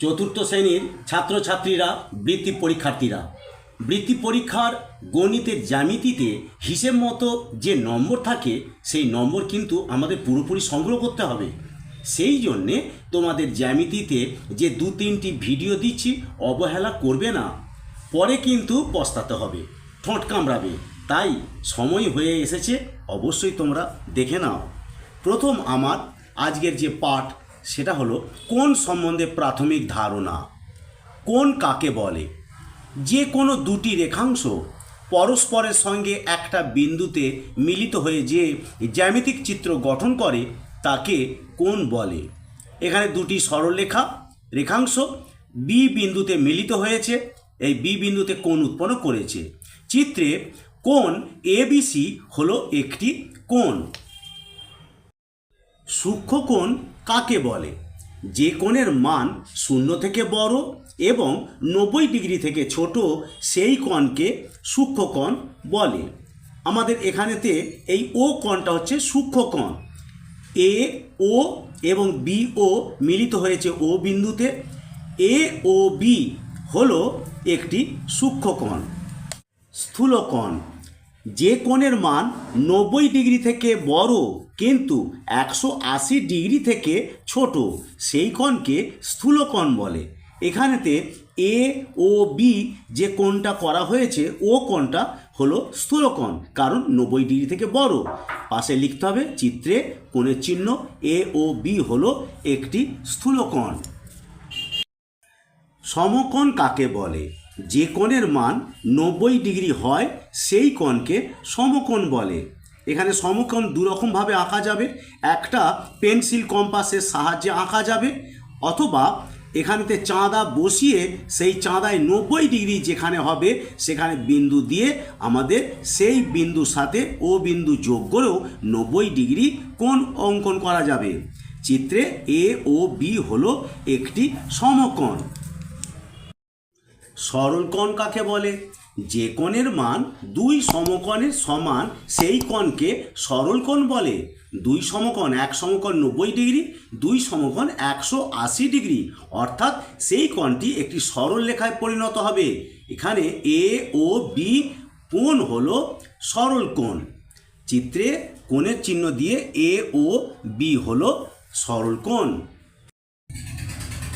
চতুর্থ শ্রেণির ছাত্রছাত্রীরা, বৃত্তি পরীক্ষার্থীরা। বৃত্তি পরীক্ষার গণিতের জ্যামিতিতে হিসেব মতো যে নম্বর থাকে, সেই নম্বর কিন্তু আমাদের পুরোপুরি সংগ্রহ করতে হবে। সেই জন্যে তোমাদের জ্যামিতিতে যে দু তিনটি ভিডিও দিচ্ছি, অবহেলা করবে না। পরে কিন্তু পস্তাতে হবে, ঠোঁট কামড়াবে। তাই সময় হয়ে এসেছে, অবশ্যই তোমরা দেখে নাও। প্রথম আমার আজকের যে পাঠ সেটা হলো, কোন সম্বন্ধে প্রাথমিক ধারণা? কোন কাকে বলে? যে কোনো দুটি রেখাংশ পরস্পরের সঙ্গে একটা বিন্দুতে মিলিত হয়ে যে জ্যামিতিক চিত্র গঠন করে, তাকে কোন বলে? এখানে দুটি সরলরেখা, রেখাংশ বি বিন্দুতে মিলিত হয়েছে, এই বি বিন্দুতে কোণ উৎপন্ন করেছে। চিত্রে কোণ এবিসি হলো একটি কোণ। সূক্ষ্মকোণ কাকে বলে? যে কোণের মান শূন্য থেকে বড় এবং নব্বই ডিগ্রি থেকে ছোট, সেই কোণকে সূক্ষ্মকোণ বলে। আমাদের এখানেতে এই ও কোণটা হচ্ছে সূক্ষ্মকোণ এ, ও এবং বি, ও মিলিত হয়েছে ও বিন্দুতে। এ ও বি হলো একটি সূক্ষ্মকোণ স্থূলকোণ যে কোণের মান নব্বই ডিগ্রি থেকে বড়, কিন্তু একশো আশি ডিগ্রি থেকে ছোট, সেই কোণকে স্থূলকোণ বলে। এখানেতে এ ও বি যে কোণটা করা হয়েছে, ও কোণটা হলো স্থূলকোণ কারণ নব্বই ডিগ্রি থেকে বড়। পাশে লিখতে হবে চিত্রে কোণের চিহ্ন এ ও বি হলো একটি স্থূলকোণ সমকোণ কাকে বলে? যে কোণের মান নব্বই ডিগ্রি হয়, সেই কোণকে সমকোণ বলে। এখানে সমকোণ দুরকমভাবে আঁকা যাবে। একটা পেন্সিল কম্পাসের সাহায্যে আঁকা যাবে, অথবা এখানেতে চাঁদা বসিয়ে সেই চাঁদায় নব্বই ডিগ্রি যেখানে হবে, সেখানে বিন্দু দিয়ে আমাদের সেই বিন্দুর সাথে ও বিন্দু যোগ করেও নব্বই ডিগ্রি কোণ অঙ্কন করা যাবে। চিত্রে এ ও বি হলো একটি সমকোণ। সরল কোণ কাকে বলে? যে কণের মান দুই সমকণের সমান, সেই কণকে সরল কোণ বলে। দুই সমকোণ এক সমকোণ নব্বই ডিগ্রি, দুই সমকোণ একশো আশি ডিগ্রি। অর্থাৎ সেই কোণটি একটি সরল রেখায় পরিণত হবে। এখানে এ ও বি কোণ হলো সরল কোণ। চিত্রে কোণের চিহ্ন দিয়ে এ ও বি হলো সরল কোণ।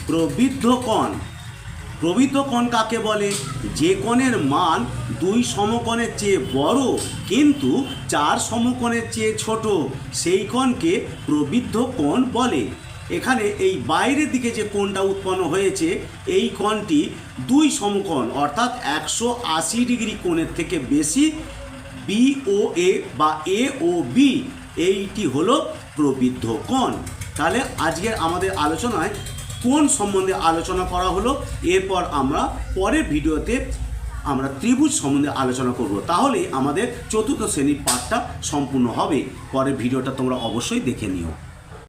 প্রবৃদ্ধ কোণ। প্রবৃদ্ধ কোণ কাকে বলে? যে কোণের মান দুই সমকোণের চেয়ে বড়, কিন্তু চার সমকোণের চেয়ে ছোট, সেই কোণকে প্রবৃদ্ধ কোণ বলে। এখানে এই বাইরের দিকে যে কোণটা উৎপন্ন হয়েছে, এই কোণটি দুই সমকোণ, অর্থাৎ একশো আশি ডিগ্রি কোণের থেকে বেশি, বি ও এ বা এ ও বি, এইটি হলো প্রবৃদ্ধ কোণ। তাহলে আজকের আমাদের আলোচনায় কোন সম্বন্ধে আলোচনা করা হলো, এরপর আমরা পরের ভিডিওতে আমরা ত্রিভুজ সম্বন্ধে আলোচনা করব। তাহলে আমাদের চতুর্থ শ্রেণির পাঠটা সম্পূর্ণ হবে। পরের ভিডিওটা তোমরা অবশ্যই দেখে নিও।